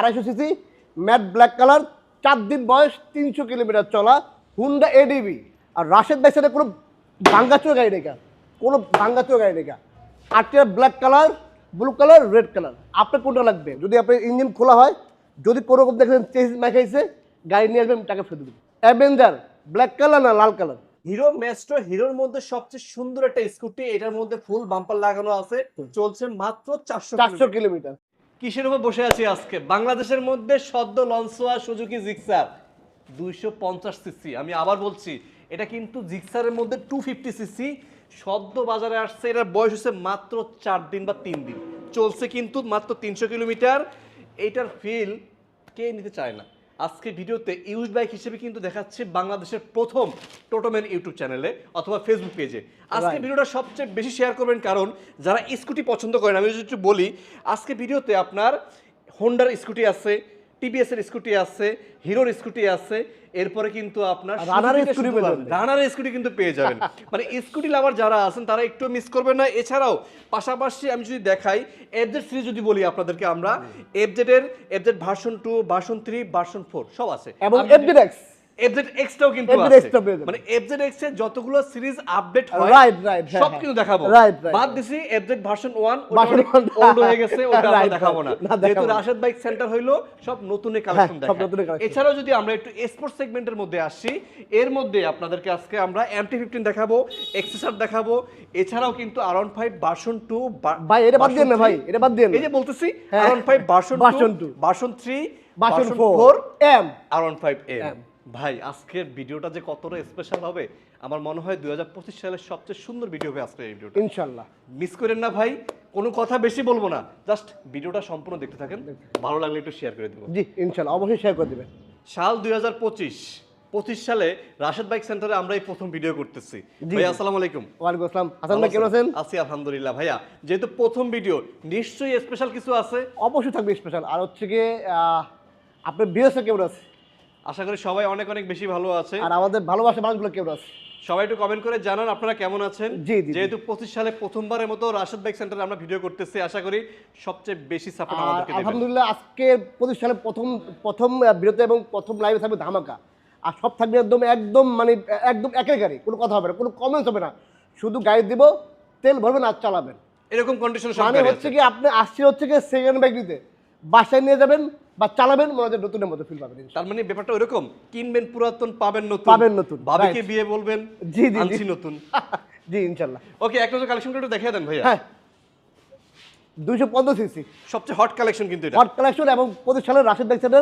আড়াইশো CC matte black colour চার দিন বয়স তিনশো কিলোমিটার চলা হুন্ডা এডিবি আর রাশেদ ভাই সাথে কোনো ভাঙ্গাচুর গাড়ি রেখা কোনো ভাঙ্গাচুর গাড়ি রেখা আটটা black colour blue colour red colour. আপনার কোনটা লাগবে? যদি আপনার ইঞ্জিন খোলা হয় যদি কোনো রকম দেখেন চেঞ্জ মেখাইছে গাড়ি নিয়ে আসবেন টাকা ফেরত দেবেন। অ্যাভেঞ্জার ব্ল্যাক কালার না লাল কালার? হিরো মেস্ট্রো হিরোর মধ্যে সবচেয়ে সুন্দর একটা স্কুটি এটার মধ্যে ফুল বাম্পার লাগানো আছে। চলছে মাত্র চারশো চারশো কিলোমিটার। কিসের উপর বসে আছি আজকে? বাংলাদেশের মধ্যে সদ্য লঞ্চ হওয়া সুজুকি জিক্সার দুইশো পঞ্চাশ সিসি আমি আবার বলছি, এটা কিন্তু জিক্সারের মধ্যে টু ফিফটি সিসি সদ্য বাজারে আসছে, এটার বয়স হচ্ছে মাত্র চার দিন বা তিন দিন। চলছে কিন্তু মাত্র তিনশো কিলোমিটার। এইটার ফিল কে নিতে চায় না? আজকে ভিডিওতে ইউজ বাইক হিসেবে কিন্তু দেখাচ্ছে বাংলাদেশের প্রথম টোটোম্যান ইউটিউব চ্যানেলে অথবা ফেসবুক পেজে আজকে ভিডিওটা সবচেয়ে বেশি শেয়ার করবেন কারণ যারা স্কুটি পছন্দ করেন আমি যদি একটু বলি আজকে ভিডিওতে আপনার হোন্ডার স্কুটি আছে টিভিএস এর স্কুটি আছে হিরোর স্কুটি আছে এরপরে কিন্তু আপনার রানার স্কুটি কিন্তু পেয়ে যাবেন। মানে স্কুটি লাভার যারা আছেন তারা একটু মিস করবেন না। এছাড়াও পাশাপাশি আমি যদি দেখাই এফজেড থ্রি যদি বলি আপনাদেরকে আমরা এফজেড এর FZ version two version three version four সব আছে। এবং এফজেড এফডিডেক্স এফজেড এক্সটাও কিন্তু আছে X পেয়ে মানে এফজেড এক্সের যতগুলো সিরিজ আপডেট হয় right, হ্যাঁ, সব। কিন্তু দেখাবো. বাদ দিছি এফজেড ভার্সন 1 Version ওল্ড হয়ে গেছে ওটা আমরা দেখাবো. না না, যেহেতু রাশেদ বাইক সেন্টার হইল সব কালেকশন হ্যাঁ। এছাড়াও যদি আমরা একটু স্পোর্টস সেগমেন্টের মধ্যে আসি এর মধ্যে আপনাদেরকে আজকে আমরা এমটি ফিফটিন দেখাবো এক্সেসার দেখাবো এছাড়াও কিন্তু আরাউন্ড ফাইভ ভার্সন টু ভাই, এটা বাদ দিয়েন না ভাই, এটা বাদ দিয়েন না। এই যে বলতেছি। Around five version Version two two। Version three version version four four M around five M M ভাই আজকের ভিডিওটা যে কতটা স্পেশাল হবে আমার মনে হয় দুই সালের সবচেয়ে সুন্দর ভিডিও হবে আজকের এই ভিডিওটা। ইনশাল্লাহ। মিস করেন না ভাই কোনো কথা বেশি বলব না জাস্ট ভিডিওটা সম্পূর্ণ দেখতে থাকেন ভালো লাগলে একটু শেয়ার করে দেবো। জি ইনশাল্লাহ অবশ্যই শেয়ার করে দেবেন। সাল দুই পঁচিশ সালে রাশেদ বাইক সেন্টারে আমরা এই প্রথম ভিডিও করতেছি। ভাই। আসসালামু আলাইকুম। ওয়ালাইকুম আসসালাম। হাসান ভাই কেমন আছেন? আছি আলহামদুলিল্লাহ। ভাইয়া যেহেতু প্রথম ভিডিও নিশ্চয়ই স্পেশাল কিছু আছে? অবশ্যই থাকবে স্পেশাল আর হচ্ছে আহ, আপনার বিএসএ কেমন আছে? আশা করি সবাই অনেক অনেক বেশি ভালো আছে। আর আমাদের ভালোবাসা মানুষগুলো কেমন আছে। সবাই একটু কমেন্ট করে জানান আপনারা কেমন আছেন। যেহেতু পঁচিশ সালে প্রথমবারের মতো রাশেদ বাইক সেন্টারে আমরা ভিডিও করতেছি আশা করি সবচেয়ে বেশি সাপোর্ট আমাদেরকে আলহামদুলিল্লাহ আজকে পঁচিশ সালে প্রথম প্রথম বিরতি এবং প্রথম লাইভে থাকবে ধামাকা। আর সব থাকবে একদম একদম মানে একদম একের গাড়ি কোনো কথা হবে না কোনো কমেন্টস হবে না। শুধু গাড়ি দিব তেল ভরবেন আর চালাবেন। এরকম কন্ডিশন মানে হচ্ছে কি আপনি আসছে হচ্ছে কি সেকেন্ড বাইক নিতে। বাসায় নিয়ে যাবেন বা চালাবেন মনে হয় নতুনের মতো ফিল পাবেন তার মানে ব্যাপারটা ওইরকম কিনবেন পুরাতন পাবেন নতুন। পাবেন নতুন, ভাবিকে বিয়ে বলবেন জি, জি। আনছি নতুন। জি ইনশাল্লাহ। ওকে এক নজর কালেকশনটা একটু দেখিয়ে দেন ভাইয়া। হ্যাঁ। দুইশো পঞ্চাশ সিসি সবচেয়ে হট কালেকশন কিন্তু এটা। হট কালেকশন এবং প্রতি সালের রাশেদ দেখছেন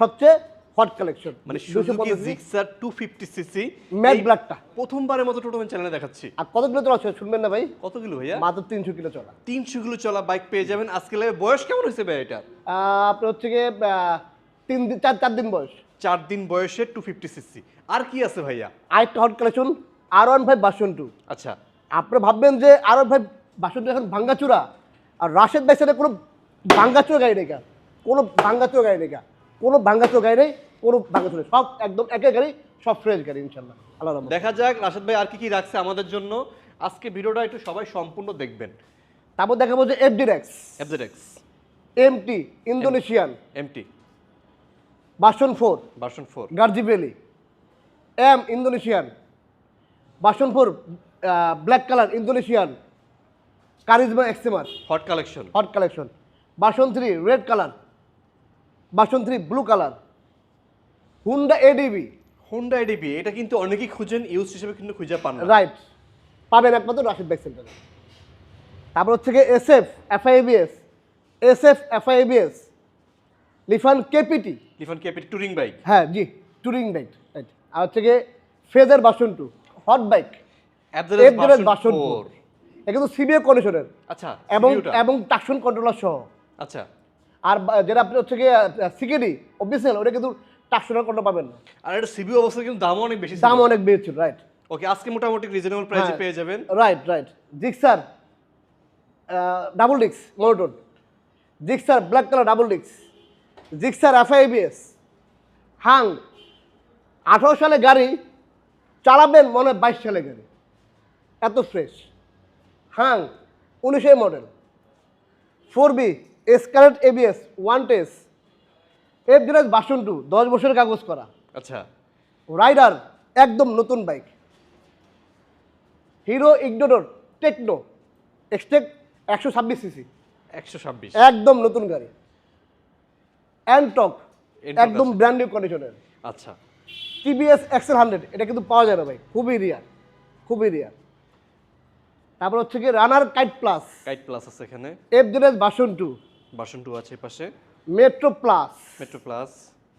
সবচেয়ে হট কালেকশন মানে সুজুকি জিক্সার 250 সিসি ম্যাট ব্ল্যাকটা প্রথমবারের মতো টোটোমেন চ্যানেলে দেখাচ্ছি। আর কত কিলো চলা শুনবেন না ভাই? কত কিলো ভাইয়া? মাত্র তিনশো কিলো চলা। 300 কিলো চলা বাইক পেয়ে যাবেন। আজকে বয়স কেমন হয়েছে ভাই এটা? আপনার হচ্ছে গিয়ে তিন দিন চার চার দিন বয়স। চার দিন বয়সে 250 সিসি আর কি আছে ভাইয়া? আরেকটা hot collection R one five version two আচ্ছা। আপনি ভাববেন যে R one five version two এখন ভাঙ্গাচুরা। আর রাশেদ ভাই সাথে কোনো ভাঙ্গাচুরা গাড়ি নেই কোনো ভাঙ্গাচুরা গাড়ি নেই কোনো ভাঙ্গাচুরা গাড়ি নেই কোনো ভাঙ্গাচুরা নেই। সব একদম একে গাড়ি সব ফ্রেশ গাড়ি ইনশাল্লাহ। আল্লাহ দেখা যাক রাশেদ ভাই আর কি কি রাখছে আমাদের জন্য। আজকে ভিডিওটা একটু সবাই সম্পূর্ণ দেখবেন। তারপর দেখাবো যে এফডি Rex FZX MT Indonesian MT version four version 4 গার্জি valley M Indonesian version four black colour Indonesian Karizma এক্সেমার hot collection hot collection version three red colour version three blue colour. Honda ADV Honda ADV এটা কিন্তু অনেকেই খুঁজেন use হিসেবে কিন্তু খুঁজে পান না। রাইট পাবেন একমাত্র রাশিদ বাইক সেন্টারে। তারপর হচ্ছে গিয়ে S F FIBS S F FIBS Lifan KPT Lifan KP touring bike হ্যাঁ জি টুরিং বাইক রাইট আর হচ্ছে গিয়ে phasor version two hot bike FZ বাসন 4 ফোর এটা কিন্তু সিবিএ কন্ডিশনের আচ্ছা এবং এবং টাকশন কন্ট্রোলার সহ। আচ্ছা। আর যেটা আপনি হচ্ছে গিয়ে সিকেডি অফিসিয়াল ওটা কিন্তু টাকশনের কন্ট্রোল পাবেন না। আর এটা সিবিও অবস্থা কিন্তু দামও অনেক বেশি দাম অনেক বেড়ে ছিল রাইট ওকে আজকে মোটামুটি রিজনেবল প্রাইসে হ্যাঁ। পেয়ে যাবেন। রাইট রাইট জিক্সার ডাবল ডিক্স monotone Gixxer black colour double ডিক্স জিক্সার এফআইবিএস হাং আঠারো সালে গাড়ি চালাবেন মনে হয় বাইশ সালে গাড়ি। এত ফ্রেশ হাং উনিশের মডেল। ফোর বি এসকালেট এবিএস ওয়ান টেস এফ ডিরাজ বাসন টু দশ বছরের কাগজ করা। আচ্ছা। রাইডার একদম নতুন বাইক হিরো ইগনোডোর টেকনো এক্সটেক একশো ছাব্বিশ সিসি একশো ছাব্বিশ। একদম নতুন গাড়ি। অ্যান্টক একদম। ব্র্যান্ড নিউ কন্ডিশনের আচ্ছা। টিভিএস এক্সেল হান্ড্রেড এটা কিন্তু পাওয়া যায় না ভাই খুবই রিয়ার খুবই রিয়ার তারপর হচ্ছে কি runner Kite plus Guide plus আছে এখানে। F Z version two version two আছে এই পাশে। মেট্রো প্লাস মেট্রো প্লাস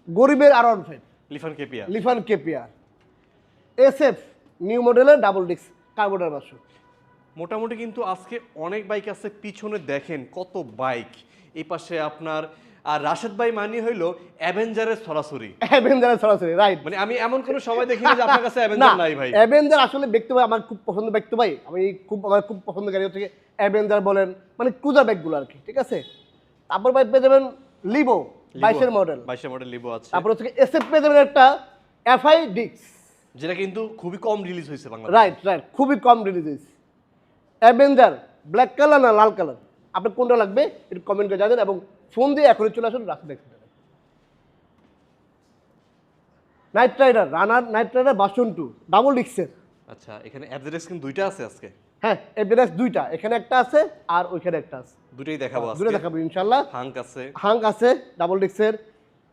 গরিবের R one five Lifan কেপিয়া। Lifan KPR S F new মডেলের ডাবল ডিস্ক কার্বোটার বাসন। মোটামুটি কিন্তু আজকে অনেক বাইক আছে পিছনে দেখেন কত বাইক। এই পাশে আপনার আর রাশেদ ভাই মানি হইল অ্যাভেঞ্জারের সরাসরি। অ্যাভেঞ্জার সরাসরি রাইট মানে আমি এমন কোনো সময় দেখিনি যে আপনার কাছে অ্যাভেঞ্জার নাই ভাই। অ্যাভেঞ্জার আসলে ব্যক্তি ভাই আমার খুব পছন্দ ব্যক্তি ভাই। আমি খুব আমার খুব পছন্দ গাড়ি হচ্ছে অ্যাভেঞ্জার বলেন মানে ক্রুজার ব্যাগগুলো আর কি ঠিক আছে? তারপর ভাই পেয়ে যাবেন লিভো বাইশের মডেল বাইশের মডেল লিবো আছে। তারপর হচ্ছে এসএফ পেয়ে যাবেন একটা এফআই ডিক্স যেটা কিন্তু খুবই কম রিলিজ হয়েছে বাংলাদেশে। রাইট রাইট খুবই কম রিলিজ হয়েছে। অ্যাভেঞ্জার ব্ল্যাক কালার না লাল কালার আপনার কোনটা লাগবে একটু কমেন্ট করে জানাবেন এবং ফোন দিয়ে এখনই চলে আসুন রাস্তা দেখতে Knight Rider Runner Knight Rider version two double ডিক্সের আচ্ছা এখানে অ্যাড্রেস কিন্তু দুইটা আছে আজকে। হ্যাঁ এভিডেন্স দুইটা এখানে একটা আছে আর ওইখানে একটা আছে। দুটোই দেখাবো দূরে আজকে। দেখাবো হাঙ্ক আছে। হাঙ্ক আছে ডাবল ডিক্সের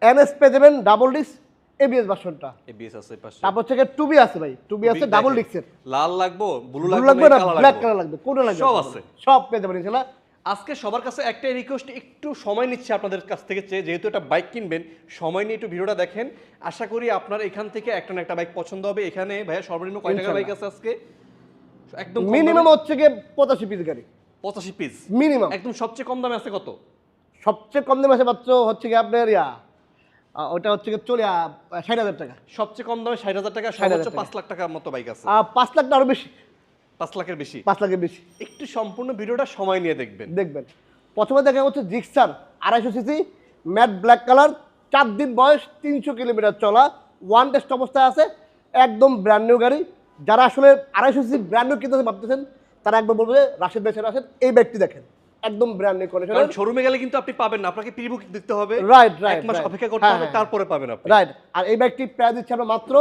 এনএস পেয়ে যাবেন ডাবল ডিক্স এবিএস বাসনটা এবিএস আছে পাশে। তারপর থেকে টুবি আছে ভাই। টুবি আছে ডাবল। ডিক্সের লাল লাগবো ব্লু লাগবে না ব্ল্যাক কালার লাগবে। কোনটা লাগবে? সব আছে। সব পেয়ে যাবেন আজকে সবার কাছে একটাই রিকোয়েস্ট একটু সময় নিচ্ছে আপনাদের কাছ থেকে চেয়ে যেহেতু একটা বাইক কিনবেন সময় নিয়ে একটু ভিডিওটা দেখেন। আশা করি আপনার এখান থেকে একটা না একটা বাইক পছন্দ হবে। এখানে ভাইয়া সর্বনিম্ন কয় টাকার বাইক আছে আজকে? একদম মিনিমাম হচ্ছে গিয়ে পঁচাশি পিস গাড়ি। পঁচাশি পিস মিনিমাম একদম সবচেয়ে কম দামে আছে কত? সবচেয়ে কম দামে আছে মাত্র হচ্ছে গিয়ে আপনার ইয়া ওটা হচ্ছে চলে ষাট হাজার টাকা। সবচেয়ে কম দামে ষাট হাজার টাকা সর্বোচ্চ। পাঁচ লাখ টাকার মতো বাইক আছে। আর পাঁচ লাখ আরও বেশি। পাঁচ লাখের বেশি। পাঁচ লাখের বেশি। একটু সম্পূর্ণ ভিডিওটা সময় নিয়ে দেখবেন। দেখবেন। প্রথমে দেখা হচ্ছে জিক্সার আড়াইশো সিসি ম্যাট ব্ল্যাক কালার চার দিন বয়স তিনশো কিলোমিটার চলা ওয়ান টেস্ট অবস্থায় আছে একদম ব্র্যান্ড নিউ গাড়ি। যারা আসলে আড়াইশো সিসি ব্র্যান্ড নিউ কিনতে ভাবতেছেন তারা একবার বলবে রাশেদ বেসের আসেন এই ব্যাগটি দেখেন। একদম ব্র্যান্ড নিউ কারণ শোরুমে গেলে কিন্তু আপনি পাবেন না আপনাকে প্রি বুকিং দিতে হবে। Right, right, এক মাস অপেক্ষা করতে হ্যাঁ, হবে হ্যাঁ। তারপরে পাবেন আপনি। রাইট আর এই ব্যাগটি প্রায় দিচ্ছে আমরা মাত্র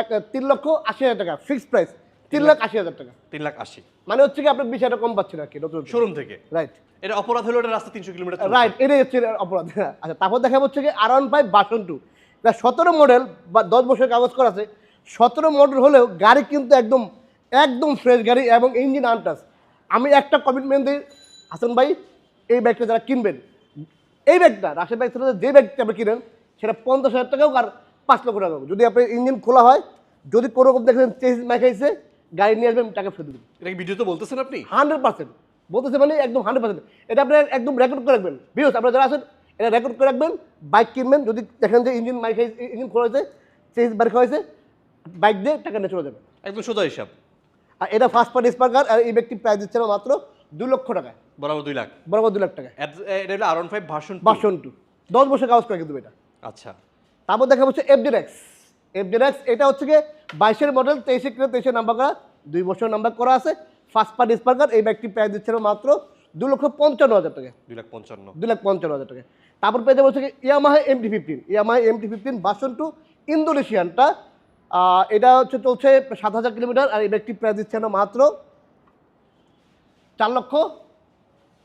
এক তিন লক্ষ আশি হাজার টাকা ফিক্সড প্রাইস তিন লাখ আশি হাজার টাকা। তিন লাখ আশি। মানে হচ্ছে কি আপনি বিশ হাজার কম পাচ্ছেন আর কি নতুন। শোরুম থেকে। রাইট এটা অপরাধ হলো এটা রাস্তা তিনশো কিলোমিটার। রাইট এটাই হচ্ছে অপরাধ। আচ্ছা তারপর দেখা হচ্ছে কি R one five version two সতেরো মডেল বা দশ বছর কাগজ করা আছে। সতেরো মডেল হলেও গাড়ি কিন্তু একদম একদম ফ্রেশ গাড়ি এবং ইঞ্জিন আনটাস আমি একটা কমিটমেন্ট দিই হাসান ভাই এই ব্যাগটা যারা কিনবেন এই ব্যাগটা রাশেদ ব্যাগ যে ব্যাগটা আপনি কিনেন সেটা পঞ্চাশ হাজার টাকাও আর পাঁচ লক্ষ টাকা যদি আপনার ইঞ্জিন খোলা হয় যদি কোনো রকম দেখেন চেঞ্জ মাখাইছে গাড়ি নিয়ে আসবেন টাকা ফেরত দেবেন। এটা কি ভিডিওতে বলতেছেন আপনি? হান্ড্রেড পার্সেন্ট বলতেছে মানে একদম হান্ড্রেড পার্সেন্ট এটা আপনি একদম রেকর্ড করে রাখবেন। বিকজ আপনারা যারা আছেন এটা রেকর্ড করে রাখবেন। বাইক কিনবেন যদি দেখেন যে ইঞ্জিন মাইক ইঞ্জিন খোলা হয়েছে চেঞ্জ বাইক হয়েছে বাইক দিয়ে টাকা নিয়ে চলে যাবে একদম সোজা হিসাব। আর এটা ফার্স্ট পার্টি স্পার্কার আর এই ব্যক্তি প্রাইস দিচ্ছে না মাত্র দু লক্ষ টাকায়। বরাবর দুই লাখ। বরাবর দু লাখ Ad- এটা হলো R one five version version two দশ বছর কাগজ করে কিন্তু এটা। আচ্ছা। তারপর দেখা হচ্ছে এফডিরেক্স এফডিরেক্স এটা হচ্ছে গিয়ে বাইশের মডেল তেইশে কিলো তেইশে নাম্বার করা দুই বছর নাম্বার করা আছে। ফার্স্ট পার্টি স্পার্কার এই ব্যক্তি প্রাইস দিচ্ছে না মাত্র দু লক্ষ পঞ্চান্ন হাজার টাকা দুই লাখ পঞ্চান্ন। দু লাখ পঞ্চান্ন হাজার টাকা তারপর পেয়ে যাব হচ্ছে কি Yamaha MT fifteen Yamaha MT fifteen version two ইন্দোনেশিয়ানটা এটা হচ্ছে চলছে সাত হাজার কিলোমিটার আর এই ব্যক্তি প্রাইস দিচ্ছে না মাত্র চার লক্ষ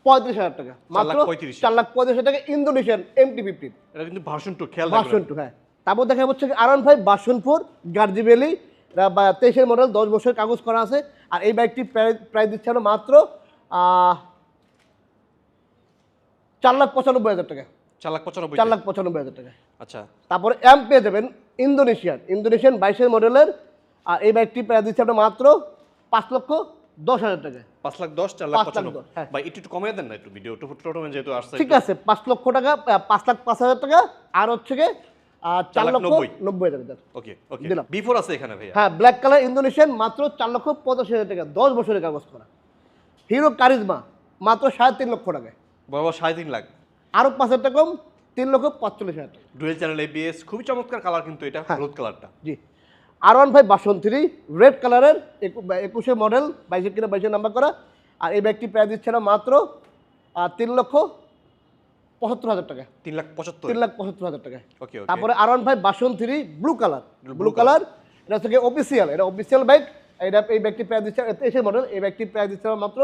পঁয়ত্রিশ হাজার টাকা। মাত্র চার লাখ পঁয়ত্রিশ হাজার টাকা ইন্দোনেশিয়ান এমটি ফিফটিন এটা কিন্তু ভার্সন টু খেয়াল বাসন টু হ্যাঁ। তারপর দেখা হচ্ছে আরন ফাইভ বাসনপুর গার্জিবেলি বা তেইশের মডেল দশ বছর কাগজ করা আছে। আর এই বাইকটি প্রাইস দিচ্ছে হলো মাত্র আহ, চার লাখ পঁচানব্বই হাজার টাকা। চার লাখ পঁচানব্বই চার লাখ পঁচানব্বই হাজার টাকা। আচ্ছা। তারপরে এম পেয়ে যাবেন ইন্দোনেশিয়ান। ইন্দোনেশিয়ান বাইশের মডেলের আর এই বাইকটি প্রায় দিচ্ছে আপনার মাত্র পাঁচ লক্ষ দশ হাজার টাকা। পাঁচ লাখ দশ চার লাখ পাঁচ পঁচানব্বই। হ্যাঁ। ভাই একটু কমিয়ে দেন না একটু ভিডিও যেহেতু আসছে ঠিক আছে পাঁচ লক্ষ টাকা পাঁচ লাখ পাঁচ হাজার টাকা আর হচ্ছে গিয়ে চার লক্ষ নব্বই। নব্বই হাজার টাকা। ওকে ওকে দিলাম। বিফোর আছে এখানে হ্যাঁ ব্ল্যাক কালার ইন্দোনেশিয়ান মাত্র চার লক্ষ পঁচাশি হাজার টাকা দশ বছরের কাগজ করা। হিরো কারিজমা মাত্র সাড়ে তিন লক্ষ টাকায়। বাবা সাড়ে তিন লাখ। আরও পাঁচ হাজার টাকা কম তিন লক্ষ পাঁচচল্লিশ হাজার ডুয়েল চ্যানেল এবিএস খুবই চমৎকার কালার কিন্তু এটা হ্যাঁ। হলুদ কালারটা জি। R one five version three red কালারের একুশে মডেল বাইশে কিনা বাইশে নাম্বার করা। আর এই ব্যাগটি প্রায় দিচ্ছে না মাত্র তিন লক্ষ পঁচাত্তর হাজার টাকা। তিন লাখ পঁচাত্তর। তিন লাখ পঁচাত্তর হাজার টাকা। ওকে তারপরে R one five version three blue colour blue colour এটা হচ্ছে অফিসিয়াল এটা অফিসিয়াল বাইক এটা এই ব্যাগটি প্রায় দিচ্ছে এসে মডেল এই ব্যাগটি প্রায় দিচ্ছে মাত্র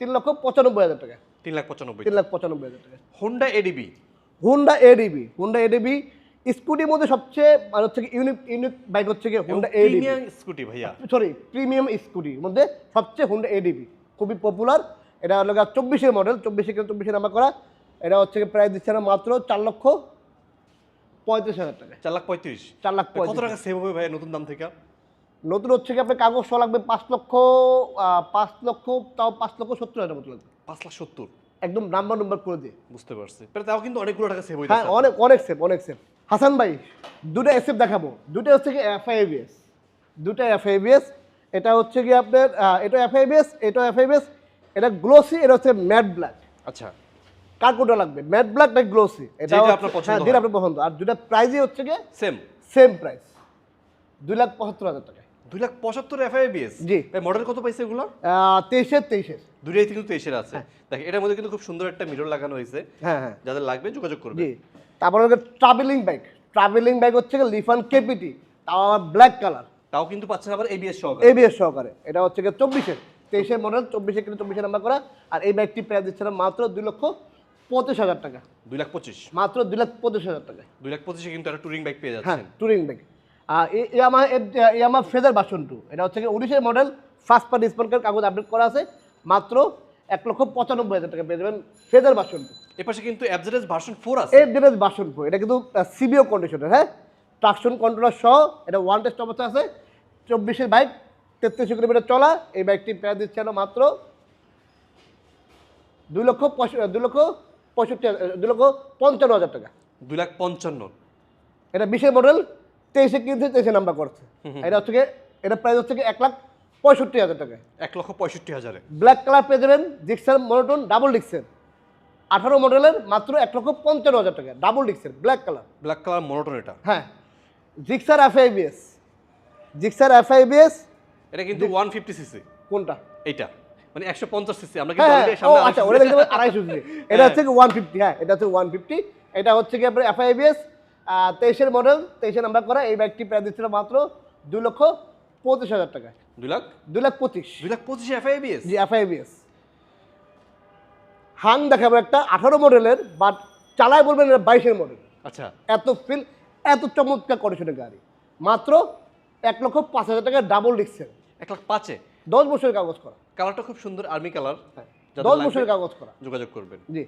তিন লক্ষ পঁচানব্বই হাজার টাকা। তিন লাখ পঁচানব্বই। তিন লাখ পঁচানব্বই হাজার টাকা। Honda ADV Honda ADV Honda ADV স্কুটির মধ্যে সবচেয়ে মানে হচ্ছে ইউনিক ইউনিক বাইক হচ্ছে কি হুন্ডা এডিবি প্রিমিয়াম স্কুটি ভাইয়া। সরি প্রিমিয়াম স্কুটির মধ্যে সবচেয়ে হুন্ডা এডিবি খুবই পপুলার এটা হলো চব্বিশের মডেল চব্বিশে কিন্তু চব্বিশে নাম্বার করা। এটা হচ্ছে কি প্রায় দিচ্ছে না মাত্র চার লক্ষ পঁয়ত্রিশ হাজার টাকা চার লাখ পঁয়ত্রিশ? চার লাখ কত টাকা সেভ হবে ভাইয়া নতুন দাম থেকে? নতুন হচ্ছে কি আপনার কাগজ সহ লাগবে পাঁচ লক্ষ পাঁচ লক্ষ তাও পাঁচ লক্ষ সত্তর হাজার মতো লাগবে। পাঁচ লাখ সত্তর? একদম নাম্বার নাম্বার করে দিয়ে বুঝতে পারছি। পরে তাও কিন্তু অনেকগুলো টাকা সেভ হ্যাঁ অনেক অনেক সেফ অনেক সেফ হাসান ভাই দুটো এসএফ দেখাবো। দুটো হচ্ছে কি এফআইবিএস দুটো এফআইবিএস এটা হচ্ছে কি আপনার এটা এফআইবিএস এটা এফআইবিএস এটা গ্লোসি এটা হচ্ছে ম্যাট ব্ল্যাক আচ্ছা। কার কোনটা লাগবে? ম্যাট ব্ল্যাক না গ্লোসি এটা যেটা আপনার পছন্দ হ্যাঁ, যেটা আপনার পছন্দ। আর দুটা প্রাইজই হচ্ছে কি? সেম সেম প্রাইস দুই লাখ পঁচাত্তর হাজার টাকা। দুই লাখ পঁচাত্তর এফআইবিএস জি। মডেল কত পাইছে এগুলো? তেইশের তেইশের। দুইটাই কিন্তু তেইশের আছে। দেখ এটার মধ্যে কিন্তু খুব সুন্দর একটা মিরর লাগানো হয়েছে। হ্যাঁ হ্যাঁ। যাদের লাগবে যোগাযোগ করবে। জি। তারপরে ট্রাভেলিং বাইক ট্রাভেলিং বাইক হচ্ছে লিফান কেপিটি তাও আবার ব্ল্যাক কালার তাও কিন্তু পাচ্ছেন আবার এবিএস সহকারে। এবিএস সহকারে। এটা হচ্ছে গিয়ে চব্বিশের। তেইশের মডেল চব্বিশে কিন্তু চব্বিশে নাম্বার করা। আর এই বাইকটি প্রায় দিচ্ছে মাত্র দুই লক্ষ পঁচিশ হাজার টাকা। দুই লাখ পঁচিশ। মাত্র দুই লাখ পঁচিশ হাজার টাকা দুই লাখ পঁচিশে কিন্তু একটা টুরিং বাইক পেয়ে যাচ্ছে হ্যাঁ টুরিং বাইক এই আমার ফেজার বাসন টু এটা হচ্ছে উনিশের মডেল ফার্স্ট পার্টি কাগজ আপডেট করা আছে মাত্র এক লক্ষ পঁচানব্বই হাজার টাকা পেয়ে যাবেন ফেজার বাসন টু এপাশে কিন্তু অ্যাবজারেজ ভার্সন ফোর আছে। বাসন এটা কিন্তু সিবিও কন্ডিশনের হ্যাঁ? ট্রাকশন কন্ট্রোলার সহ এটা ওয়ান টেস্ট অবস্থা আছে চব্বিশের বাইক তেত্রিশশো কিলোমিটার চলা এই বাইকটি প্রায় দিচ্ছে মাত্র দুই লক্ষ দুই লক্ষ পঁয়ষট্টি দুই লক্ষ পঞ্চান্ন হাজার টাকা। দুই লাখ পঞ্চান্ন। এটা বিশের মডেল তেইশে কিনতে তেইশে নাম্বার করছে। এটা হচ্ছে গিয়ে এটা প্রাইস হচ্ছে কি এক লাখ পঁয়ষট্টি হাজার টাকা। এক লক্ষ পঁয়ষট্টি হাজারে। ব্ল্যাক কালার পেয়ে যাবেন জিক্সার মনোটন ডাবল ডিক্সের আঠারো মডেলের মাত্র এক লক্ষ পঞ্চান্ন হাজার টাকা double ডিক্সের black colour black colour monotone এটা। হ্যাঁ। জিক্সার এফআইবিএস জিক্সার এফআইবিএস এটা কিন্তু ওয়ান ফিফটি সিসি কোনটা? এইটা। মানে একশো পঞ্চাশ সিসি আমরা হ্যাঁ হ্যাঁ, আচ্ছা। ওটা দেখতে আড়াইশো সিসি এটা হচ্ছে ওয়ান ফিফটি হ্যাঁ এটা হচ্ছে ওয়ান ফিফটি এটা হচ্ছে কি আপনার এফ এফআইবিএস তেইশের মডেল তেইশে নাম্বার করা এই বাইকটি প্রায় দিচ্ছিল মাত্র দুই লক্ষ পঁচিশ হাজার টাকা দুই লাখ? দুই লাখ পঁচিশ। দুই লাখ পঁচিশে এফআইবিএস জি এফআইবিএস হাং দেখাবো একটা আঠারো মডেলের বাট চালায় বলবেন এটা বাইশের মডেল আচ্ছা। এত ফিল এত চমৎকার কন্ডিশনের গাড়ি। মাত্র এক লক্ষ পাঁচ হাজার টাকা ডাবল ডিক্সের এক লাখ পাঁচে? দশ বছরের কাগজ করা। কালারটা খুব সুন্দর আর্মি কালার দশ বছরের কাগজ করা। যোগাযোগ করবেন। জি।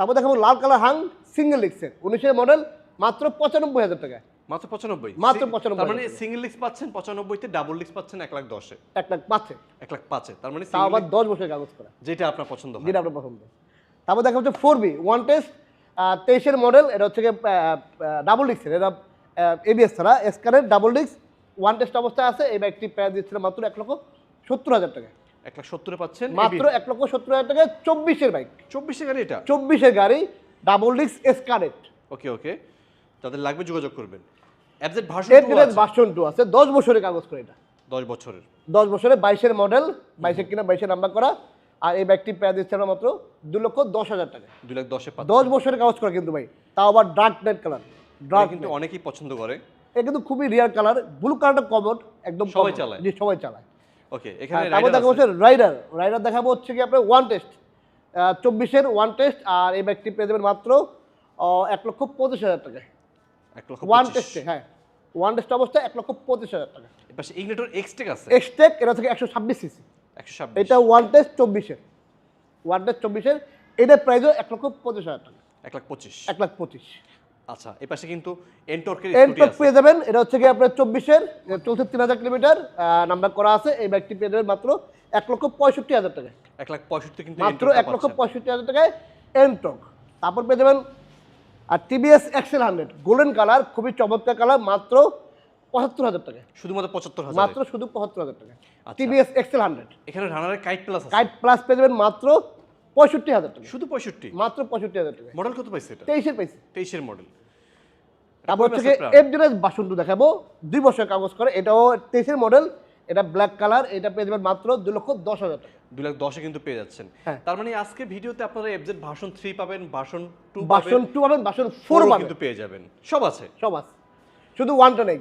তারপর দেখাবো লাল কালার হাং সিঙ্গেল ডিক্সের উনিশের মডেল মাত্র পঁচানব্বই হাজার টাকা মাত্র পঁচানব্বই? মাত্র সি- 95 তার মানে। সিঙ্গেল লিক্স পাচ্ছেন পঁচানব্বইতে ডাবল লিক্স পাচ্ছেন এক লাখ দশে। এক লাখ পাচ্ছে এক লাখ পাঁচে। তার মানে আবার দশ বছরের কাগজ করা। যেটা আপনার পছন্দ যেটা আপনার পছন্দ। তারপর দেখা হচ্ছে ফোর বি ওয়ান টেস্ট তেইশের মডেল এটা হচ্ছে ডাবল ডিক্সের এটা এবিএস ছাড়া এসকারের ডাবল ডিক্স ওয়ান টেস্ট অবস্থায় আছে এই বাইকটি প্রায় দিচ্ছিল মাত্র এক লক্ষ সত্তর হাজার টাকা এক লাখ সত্তরে পাচ্ছেন মাত্র এক লক্ষ সত্তর হাজার টাকা চব্বিশের বাইক চব্বিশে গাড়ি এটা? চব্বিশের গাড়ি ডাবল ডিক্স এসকারেট ওকে ওকে যাদের লাগবে যোগাযোগ করবেন। অ্যাবজেট ভার্সন এর ভার্সন টু আছে। দশ বছরের কাগজ করে এটা। দশ বছরের। দশ বছরে বাইশের মডেল বাইশের কিনা বাইশের নাম্বার করা। আর এই বাইকটি প্রায় দিচ্ছে আমরা মাত্র দু লক্ষ দশ হাজার টাকা। দুই লাখ দশে দশ বছরের কাগজ করা কিন্তু ভাই। তাও আবার ডার্ক নেট কালার ডার্ক কিন্তু অনেকেই পছন্দ করে। এটা কিন্তু খুবই রিয়ার কালার ব্লু কালারটা কমন একদম সবাই চালায়। জি সবাই চালায়। ওকে হ্যাঁ, এখানে তারপর দেখাবো হচ্ছে রাইডার রাইডার দেখাবো হচ্ছে কি আপনার ওয়ান টেস্ট চব্বিশের ওয়ান টেস্ট আর এই ব্যাগটি পেয়ে যাবেন মাত্র এক লক্ষ পঁচিশ হাজার টাকা ওয়ান টেস্টে হ্যাঁ। ওয়ান টেস্ট অবস্থায় এক লক্ষ পঁচিশ হাজার টাকা। এপাশে ইগনেটর এক্সটেক আছে। এক্সটেক এটা থেকে একশো ছাব্বিশ সিসি একশো ছাব্বিশ। এটা ওয়ান টেস্ট চব্বিশের। ওয়ান টেস্ট চব্বিশের এটার প্রাইসও এক লক্ষ পঁচিশ হাজার টাকা। এক লাখ পঁচিশ। এক লাখ পঁচিশ। আচ্ছা কিন্তু এনটর্কের পেয়ে যাবেন এটা হচ্ছে কি আপনার চব্বিশের চলছে তিন হাজার কিলোমিটার নাম্বার করা আছে এই ব্যাগটি পেয়ে যাবেন মাত্র এক লক্ষ পঁয়ষট্টি হাজার টাকা এক লাখ পঁয়ষট্টি কিন্তু মাত্র এক লক্ষ পঁয়ষট্টি হাজার টাকায় এনটক তারপর পেয়ে যাবেন আর TVS XL hundred golden colour খুবই চমৎকার কালার মাত্র পঁচাত্তর হাজার টাকা। শুধুমাত্র পঁচাত্তর হাজার? মাত্র শুধু পঁচাত্তর হাজার টাকা। টিভিএস এক্সেল হান্ড্রেড এখানে রানারের কাইট প্লাস কাইট প্লাস পেয়ে যাবেন মাত্র পঁয়ষট্টি হাজার টাকা। শুধু পঁয়ষট্টি? মাত্র পঁয়ষট্টি হাজার টাকা। মডেল কত পাইছে এটা? তেইশের পাইছে। তেইশের মডেল তারপর হচ্ছে এফ ডিরেস বাসন্ত দেখাবো। দুই বছর কাগজ করে এটাও তেইশের মডেল এটা ব্ল্যাক কালার এটা পেয়ে যাবেন মাত্র দু লক্ষ দশ হাজার টাকা। দুই লাখ দশে কিন্তু পেয়ে যাচ্ছেন। হ্যাঁ। তার মানে আজকে ভিডিওতে আপনারা এফজেড ভার্সন থ্রি পাবেন ভার্সন টু বাসন টু পাবেন বাসন ফোর কিন্তু পেয়ে যাবেন। সব আছে? সব আছে। শুধু ওয়ানটা নেই।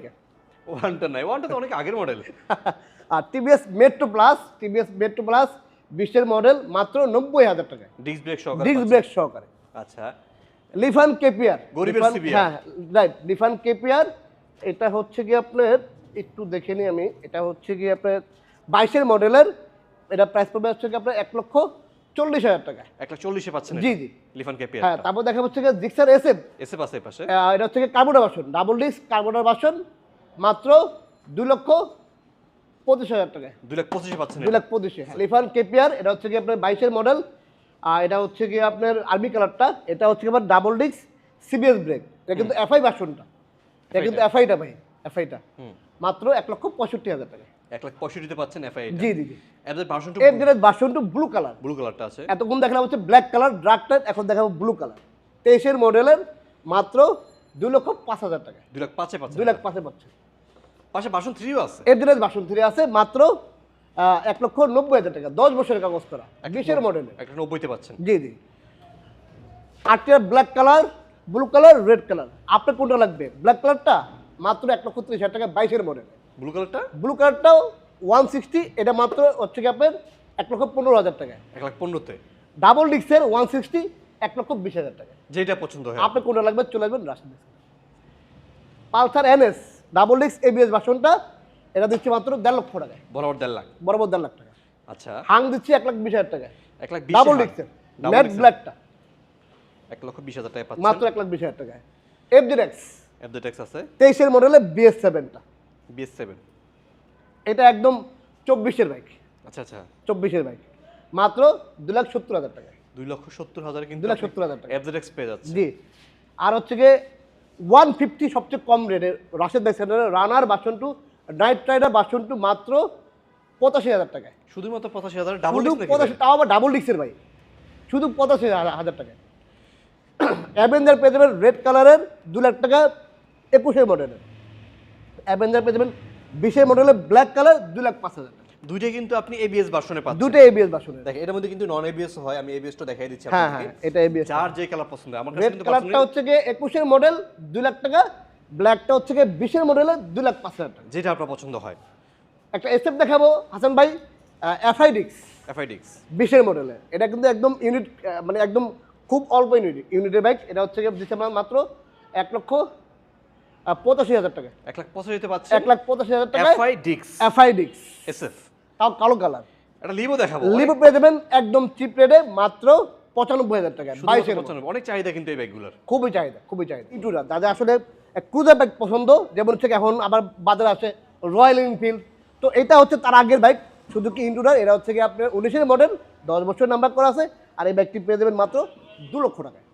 ওয়ানটা নাই। ওয়ানটা তো অনেক আগের মডেল আর TVS Metro plus TVS Metro plus বিশের মডেল মাত্র নব্বই হাজার টাকায়। ডিস্ক ব্রেক সহকারে ডিস্ক ব্রেক সহকারে। আচ্ছা। লিফান কেপিয়ার গরিবের CBR হ্যাঁ রাইট লিফান কেপিয়ার এটা হচ্ছে কি আপনার একটু দেখে নিই আমি। এটা হচ্ছে কি আপনার বাইশের মডেলের এটা প্রাইস পড়বে হচ্ছে কি আপনার এক লক্ষ চল্লিশ হাজার টাকা। এক লাখ চল্লিশে পাচ্ছেন জি জি। লিফান কেপিয়ার হ্যাঁ তারপর দেখা হচ্ছে কি জিক্সার এসএফ এসে পাশে। পাশে এটা হচ্ছে কি কার্বোনার বাসন ডাবল ডিস্ক কার্বোনার বাসন মাত্র দুই লক্ষ পঁচিশ হাজার টাকা। দুই লাখ পঁচিশে পাচ্ছেন দুই লাখ পঁচিশে লিফান কেপিয়ার এটা হচ্ছে কি আপনার বাইশের মডেল। আর এটা হচ্ছে কি আপনার আর্মি কালারটা এটা হচ্ছে কি আপনার ডাবল ডিস্ক সিবিএস ব্রেক এটা কিন্তু এফআই বাসনটা এটা কিন্তু এফআইটা ভাই এফআইটা হুম। মাত্র এক লক্ষ পঁয়ষট্টি হাজার টাকা। এক লাখ পঁয়ষট্টিতে পাচ্ছেন এফআই জি জি এফজেড ভার্সনটা ব্লু কালার ব্লু কালারটা আছে। এতক্ষণ দেখালাম হচ্ছে ব্ল্যাক কালার এখন দেখাবো ব্লু কালার তেইশের মডেলের মাত্র দুই লক্ষ পাঁচ হাজার টাকা। দুই লাখ পাঁচে পাচ্ছেন। দুই লাখ পাঁচে পাচ্ছে পাশে থ্রিও আছে। বাসন থ্রি আছে মাত্র এক লক্ষ নব্বই হাজার টাকা। দশ বছরের কাগজ করা। বিশের মডেলের একটা নব্বইতে পাচ্ছেন। জি জি। আটটির black colour blue colour red colour আপনার কোনটা লাগবে? ব্ল্যাক কালারটা মাত্র এক লক্ষ ত্রিশ হাজার টাকা বাইশের মডেল। ব্লু কালারটা ব্লু কালারটাও ওয়ান সিক্সটি এটা মাত্র হচ্ছে কি আপনার এক লক্ষ পনেরো হাজার টাকা। এক লাখ পনেরোতে? ডাবল ডিক্সের ওয়ান সিক্সটি এক লক্ষ বিশ হাজার টাকা। যেটা পছন্দ হয় আপনার কোনটা লাগবে? চলে আসবেন রাশিদ পালসার এনএস ডাবল ডিক্স এবিএস ভার্সনটা এটা দিচ্ছি মাত্র দেড় লক্ষ টাকায় বরাবর দেড় লাখ? বরাবর দেড় লাখ টাকা। আচ্ছা। হাং দিচ্ছি এক লাখ বিশ হাজার টাকা। এক লাখ ডাবল ডিক্সের ম্যাট ব্ল্যাকটা এক লক্ষ বিশ হাজার টাকা মাত্র এক লাখ বিশ হাজার টাকায়। এফডিএক্স এফজেড আছে? তেইশের মডেলে বিএস সেভেনটা বিএস সেভেন এটা একদম চব্বিশের বাইক আচ্ছা আচ্ছা। চব্বিশের বাইক মাত্র দু লাখ সত্তর হাজার টাকায়। দুই লক্ষ সত্তর হাজার কিন্তু দুই লাখ সত্তর হাজার টাকা এফজেড এক্স পেয়ে যাচ্ছে জি। আর হচ্ছে গিয়ে ওয়ান ফিফটি সবচেয়ে কম রেটের রাশেদ বাইক সেন্টারের Runner version two Knight Rider version two মাত্র পঁচাশি হাজার টাকায়। শুধুমাত্র পঁচাশি হাজার ডাবল পঁচাশি তাও আবার ডাবল ডিক্সের ভাই শুধু পঁচাশি হাজার টাকায়। অ্যাভেঞ্জার পেয়ে যাবেন রেড কালারের দু লাখ টাকা একুশের মডেলের অ্যাভেঞ্জার পেয়ে যাবেন বিশের মডেলের ব্ল্যাক কালার দু লাখ পাঁচ হাজার দুইটাই কিন্তু আপনি এবিএস ভার্সনে পাচ্ছেন। দুটো এবিএস বাসনের দেখেন এটার মধ্যে কিন্তু নন এবিএস হয় আমি এবিএসটা দেখাই দিচ্ছি হ্যাঁ হ্যাঁ এটা এবিএস যার যে কালার পছন্দ আমার কাছে কিন্তু কালারটা হচ্ছে গিয়ে একুশের মডেল দুই লাখ টাকা ব্ল্যাকটা হচ্ছে গিয়ে বিশের মডেলের দুই লাখ পাঁচ হাজার টাকা। যেটা আপনার পছন্দ হয়। একটা এসএফ দেখাবো হাসান ভাই এফআইডিক্স এফআইডিক্স বিশের মডেলের এটা কিন্তু একদম ইউনিট মানে একদম খুব অল্প ইউনিট ইউনিটের বাইক এটা হচ্ছে গিয়ে দিচ্ছে আমরা মাত্র এক লক্ষ আহ, পঁচাশি হাজার টাকা। এক লাখ পঁচাশিতে এক লাখ পঁচাশি হাজার টাকা এসএফ তাও কালো কালার। এটা লিভো দেখাবো। লিভো পেয়ে যাবেন একদম চিপ রেটে মাত্র পঁচানব্বই হাজার টাকা বাইশের অনেক চাহিদা কিন্তু এই ব্যাগগুলোর খুবই চাহিদা খুবই চাহিদা। যাদের আসলে ক্রুজার বাইক পছন্দ যেমন হচ্ছে এখন আবার বাজারে আছে রয়্যাল এনফিল্ড তো এটা হচ্ছে তার আগের বাইক শুধু কি ইন্টুরার এটা হচ্ছে কি আপনার উনিশের মডেল দশ বছর নাম্বার করা আছে আর এই বাইকটি পেয়ে যাবেন মাত্র দু লক্ষ টাকায়।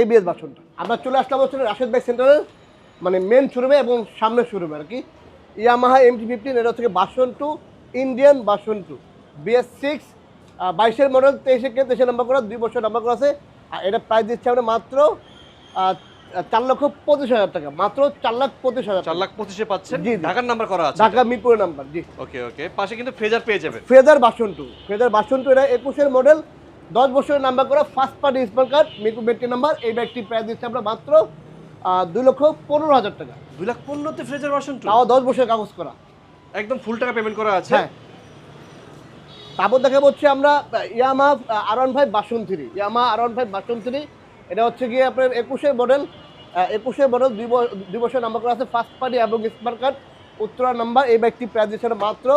এবিএস বাসনটা আমরা চলে আসলাম হচ্ছে রাশেদ বাইক সেন্টারের মানে মেন শোরুমে এবং সামনের শোরুমে আর কি। ইয়ামাহা এমটি ফিফটিন এটা হচ্ছে version two Indian version two BS six বাইশের মডেল তেইশে কে তেইশে নাম্বার করা দুই বছর নাম্বার করা আছে। আর এটা প্রাইস দিচ্ছে আমরা মাত্র চার লক্ষ পঁচিশ হাজার টাকা। মাত্র চার লাখ পঁচিশ হাজার চার লাখ পঁচিশে পাচ্ছেন? জি। ঢাকার নাম্বার করা আছে। ঢাকা মিরপুরের নাম্বার জি। ওকে ওকে। পাশে কিন্তু ফ্রেজার পেয়ে যাবেন। Phasor version two phasor version two এটা একুশের মডেল দশ বছরের নাম্বার করা first party smart card Mirpur বেটটি number এই ব্যাগটি প্রাইস দিচ্ছে আমরা মাত্র দুই লক্ষ পনেরো হাজার টাকা। দুই লাখ পনেরোতে ফ্রেজার ভার্সন তাও দশ বছরের কাগজ করা। একদম ফুল টাকা পেমেন্ট করা আছে? হ্যাঁ। তারপর দেখা হচ্ছে আমরা Yamaha R one five version three Yamaha R one five version three এটা হচ্ছে গিয়ে আপনার একুশের মডেল একুশের মডেল দুই বছর নাম্বার করা আছে ফার্স্ট পার্টি এবং স্মার্ট কার্ড উত্তরা নাম্বার এই ব্যাগটি প্রাইস দিচ্ছে মাত্র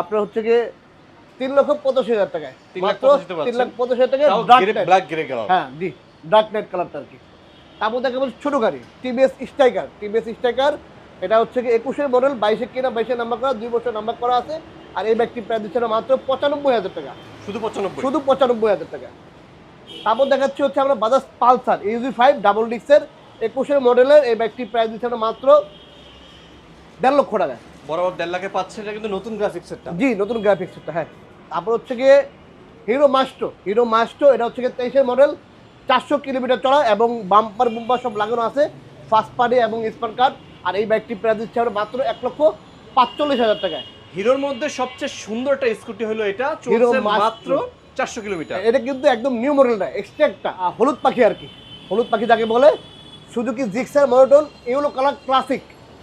আপনার হচ্ছে গিয়ে তিন লক্ষ পঁচাশি হাজার টাকায়। তিন লাখ মাত্র তিন লাখ পঁচাশি হাজার টাকায় ব্ল্যাক গ্রে কালার হ্যাঁ জি ডার্ক নাইট কালারটা আর কি। তারপর দেখা বলছে ছোটো গাড়ি টিভিএস স্ট্রাইকার টিভিএস স্ট্রাইকার এটা হচ্ছে কি একুশের মডেল বাইশে কিনা বাইশে নাম্বার করা দুই বছর নাম্বার করা আছে আর এই ব্যাগটি প্রায় দিচ্ছে না মাত্র পঁচানব্বই হাজার টাকা। শুধু পঁচানব্বই? শুধু পঁচানব্বই হাজার টাকা। তারপর দেখাচ্ছি হচ্ছে আমরা Bajaj Pulsar UG five double ডিক্সের একুশের মডেলের এই ব্যাগটি প্রায় দিচ্ছে আমরা মাত্র দেড় লক্ষ টাকা। বরাবর দেড় লাখে পাচ্ছেন এটা কিন্তু নতুন গ্রাফিক্স সেটটা জি নতুন গ্রাফিক্স এটা হ্যাঁ। তারপর হচ্ছে গিয়ে হিরো মাস্টো হিরো মাস্টো এটা হচ্ছে গিয়ে তেইশের মডেল চারশো কিলোমিটার চড়া এবং বাম্পার বুম্পার সব লাগানো আছে ফার্স্ট পার্টি এবং স্মার্ট কার্ড আর এই বাইকটি প্রায় দিচ্ছে আমরা মাত্র এক লক্ষ পাঁচচল্লিশ হাজার টাকায়। হিরোর মধ্যে সবচেয়ে সুন্দর একটা স্কুটি হলো এটা চলছে মাত্র চারশো কিলোমিটার। এটা কিন্তু একদম নিউ মডেলটা এক্সট্রাক্টটা হলুদ পাখি আর কি। হলুদ পাখি যাকে বলে Suzuki Gixxer monotone yellow colour classic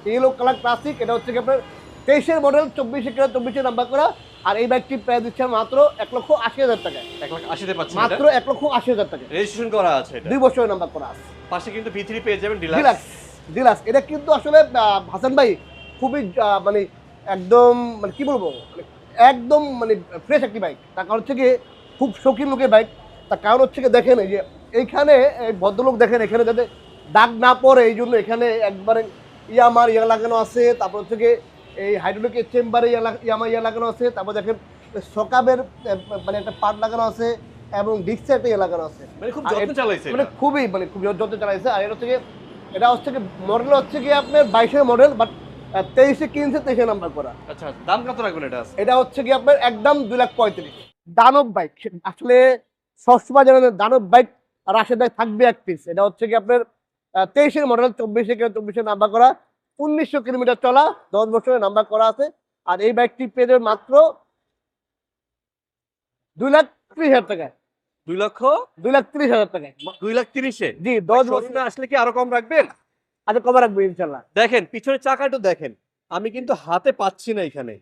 yellow colour classic এটা হচ্ছে কি আপনার তেইশের মডেল চব্বিশে কিলো চব্বিশে নাম্বার করা। আর এই বাইকটি প্রায় দিচ্ছে মাত্র এক লক্ষ আশি হাজার টাকা এক লাখ আশিতে পাচ্ছি মাত্র এক লক্ষ আশি হাজার টাকা রেজিস্ট্রেশন করা আছে এটা? দুই বছরের নাম্বার করা আছে। পাশে কিন্তু ভি থ্রি পেয়ে যাবেন ডিলাক্স ডিলাক্স এটা কিন্তু আসলে হাসান ভাই খুবই মানে একদম মানে কি বলব মানে একদম মানে ফ্রেশ একটি বাইক তার কারণ হচ্ছে কি খুব শৌখিন লোকের বাইক তার কারণ হচ্ছে কি দেখেন এই যে এইখানে এই ভদ্রলোক দেখেন এখানে যাতে দাগ না পড়ে এই জন্য এখানে একবারে ইয়ামার ইয়া লাগানো আছে। তারপর হচ্ছে কি এই হাইড্রোলিকের চেম্বারে ইয়ামা ইয়া লাগানো আছে তারপর দেখেন সকাবের মানে একটা পার্ট লাগানো আছে এবং ডিক্সে একটা ইয়ে লাগানো আছে। মানে খুব যত্ন চালাইছে মানে খুবই মানে খুব যত্ন চালাইছে। আর এটা গিয়ে এটা হচ্ছে কি মডেল হচ্ছে কি আপনার বাইশের মডেল বাট তেইশে কিনছে তেইশে নাম্বার করা। আচ্ছা দাম কত রাখবেন এটা? এটা হচ্ছে কি আপনার একদম দুই লাখ পঁয়ত্রিশ। দানব বাইক আসলে সবসময় জানেন দানব বাইক রাশেদ বাইক থাকবে এক পিস এটা হচ্ছে কি আপনার তেইশের মডেল চব্বিশে কিলো চব্বিশে নাম্বার করা। উনিশশো কিলোমিটার চলা দশ বছরের নাম্বার করা আছে। আর এই বাইকটি পেয়ে মাত্র দুই লাখ ত্রিশ হাজার টাকায়। দুই লক্ষ? দুই লাখ ত্রিশ হাজার টাকায়। দুই লাখ তিরিশে? জি দশ বছর আসলে কি আরও কম রাখবেন আচ্ছা কবে রাখব ইনশাল্লাহ দেখেন পিছনের চাকা একটু দেখেন। আমি কিন্তু হাতে পাচ্ছি না এখানে।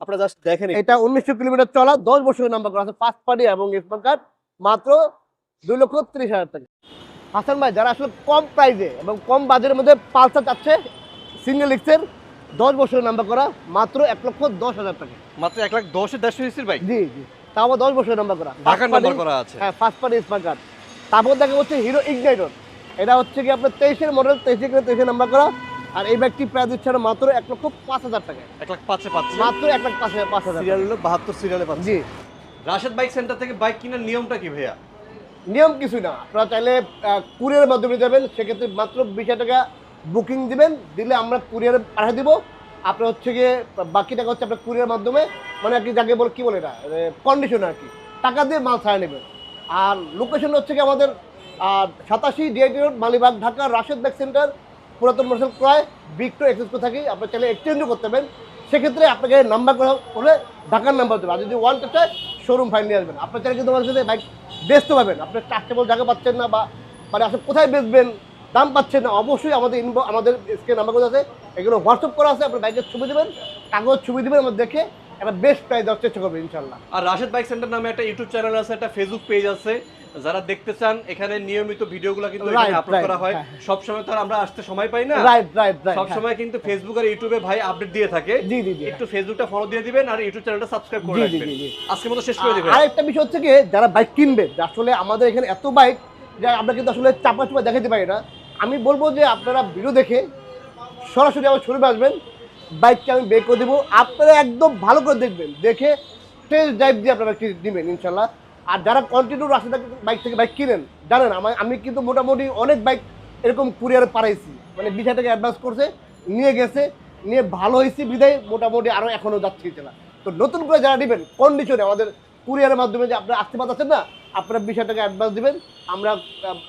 আপনারা জাস্ট দেখেন এটা উনিশশো কিলোমিটার চলা দশ বছরের নাম্বার করা আছে এবং স্মার্ট কার্ড মাত্র দুই লক্ষ ত্রিশ হাজার টাকা। হাসান ভাই যারা আসলে কম প্রাইসে এবং কম বাজেটের মধ্যে পালসার চাচ্ছে সিঙ্গেল এক্সের দশ বছরের নাম্বার করা মাত্র এক লক্ষ দশ হাজার টাকা। মাত্র এক লাখ দশের দেড়শো সিসির বাইক জি জি। তাও আবার দশ বছরের নাম্বার করা। ঢাকার নাম্বার করা আছে। হ্যাঁ ফার্স্ট পার্টি স্মার্ট কার্ড তারপর দেখা হচ্ছে হিরো ইগনাইটর এটা হচ্ছে কি আপনার তেইশের মডেল তেইশে কিলো তেইশে নাম্বার করা। আর এই ব্যাগটি প্রায় দিচ্ছে মাত্র এক লক্ষ পাঁচ হাজার টাকা এক লাখ পাঁচে পাচ্ছে। মাত্র এক লাখ পাঁচ হাজার পাঁচ হাজার সিরিয়াল হলো বাহাত্তর সিরিয়ালে পাচ্ছে। জি। রাশেদ বাইক সেন্টার থেকে বাইক কেনার নিয়মটা কি ভাইয়া? নিয়ম কিছু না। আপনারা চাইলে কুরিয়ারের মাধ্যমে যাবেন সেক্ষেত্রে মাত্র বিশ হাজার টাকা বুকিং দিবেন, দিলে আমরা কুরিয়ারে পাঠিয়ে দিব। আপনার হচ্ছে গিয়ে, বাকি টাকা হচ্ছে আপনার কুরিয়ার মাধ্যমে। মানে আর কি যাকে বলে, কি বলে এটা? কন্ডিশন আর কি। টাকা দিয়ে মাল ছাড়া নেবেন। আর লোকেশন হচ্ছে কি আমাদের সাতাশি DIT road Malibagh, Dhaka, Rashed bike centre, পুরাতন মোটরসাইকেল ক্রয় বিক্রয় এক্সেস করে থাকি, আপনার চাইলে এক্সচেঞ্জও করতে পারবেন সেক্ষেত্রে আপনাকে নাম্বার করা হলে ঢাকার নাম্বার দেবে। আর যদি ওয়ান টাচে শোরুম ফাইন নিয়ে আসবেন। আপনার চাইলে কিন্তু আমার সাথে বাইক বেচতে পারবেন আপনার ট্রাস্টেবল জায়গা পাচ্ছেন না বা মানে আসলে কোথায় বেচবেন? দাম পাচ্ছেন না অবশ্যই আমাদের ইনবো আমাদের স্ক্রিন নাম্বারগুলো আছে এগুলো হোয়াটসঅ্যাপ করা আছে আপনার বাইকের ছবি দেবেন কাগজ ছবি দেবেন আমরা দেখে একটা বেস্ট প্রাইস দেওয়ার চেষ্টা করবেন ইনশাল্লাহ আর রাশেদ বাইক সেন্টার নামে একটা ইউটিউব চ্যানেল আছে একটা ফেসবুক পেজ আছে যারা দেখতে চান এখানে নিয়মিত ভিডিওগুলো কিন্তু আপলোড করা হয়। হ্যাঁ। সব সময় তো আমরা আসতে সময় পাই না। রাইট রাইট সব সময় কিন্তু ফেসবুক আর ইউটিউবে ভাই আপডেট দিয়ে থাকে। জি জি একটু ফেসবুকটা ফলো দিয়ে দিবেন আর ইউটিউব চ্যানেলটা সাবস্ক্রাইব করে রাখবেন। জি, জি। আজকে মতো শেষ করে দিবেন। আরেকটা বিষয় হচ্ছে কি যারা বাইক কিনবে আসলে আমাদের এখানে এত বাইক যে আমরা কিন্তু আসলে চাপা চাপা দেখাতে পারি না। আমি বলব যে আপনারা ভিডিও দেখে সরাসরি আমার শোরুমে আসবেন, বাইকটা আমি বের করে দেবো, আপনারা একদম ভালো করে দেখবেন, দেখে টেস্ট ড্রাইভ দিয়ে আপনারা নেবেন ইনশাল্লাহ। আর যারা কন্টিনিউ রাস্তা থেকে বাইক থেকে বাইক কিনেন, জানেন আমার আমি কিন্তু মোটামুটি অনেক বাইক এরকম কুরিয়ারে পাঠাইছি মানে হাজার টাকা অ্যাডভান্স করছে, নিয়ে গেছে, নিয়ে ভালো হয়েছে বিদায় মোটামুটি আরও এখনও যাচ্ছে না তো নতুন করে যারা নেবেন কন্ডিশনে আমাদের কুরিয়ারের মাধ্যমে যে আপনারা আসতে পারতেছেন না আপনারা বিশ টাকা অ্যাডভান্স দেবেন, আমরা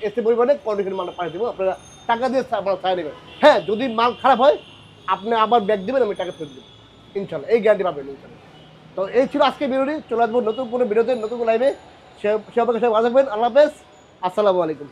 এসে পরিমাণে কন্ডিশন মালটা পাঠিয়ে দেবো, আপনারা টাকা দিয়ে আপনারা নেবেন। হ্যাঁ যদি মাল খারাপ হয়, আপনি আবার ব্যাগ দেবেন, আমি টাকা ফেরত দেবো। ইনশাল্লাহ, এই গ্যারান্টি পাবেন, ইনশাল্লাহ। তো এই ছিল আজকে ভিডিওটি চলে আসব নতুন কোনো ভিডিওতে নতুন লাইভে সে সে আপনাকে সবাই ভালো থাকবেন, আল্লাহ হাফেজ, আসসালামু আলাইকুম।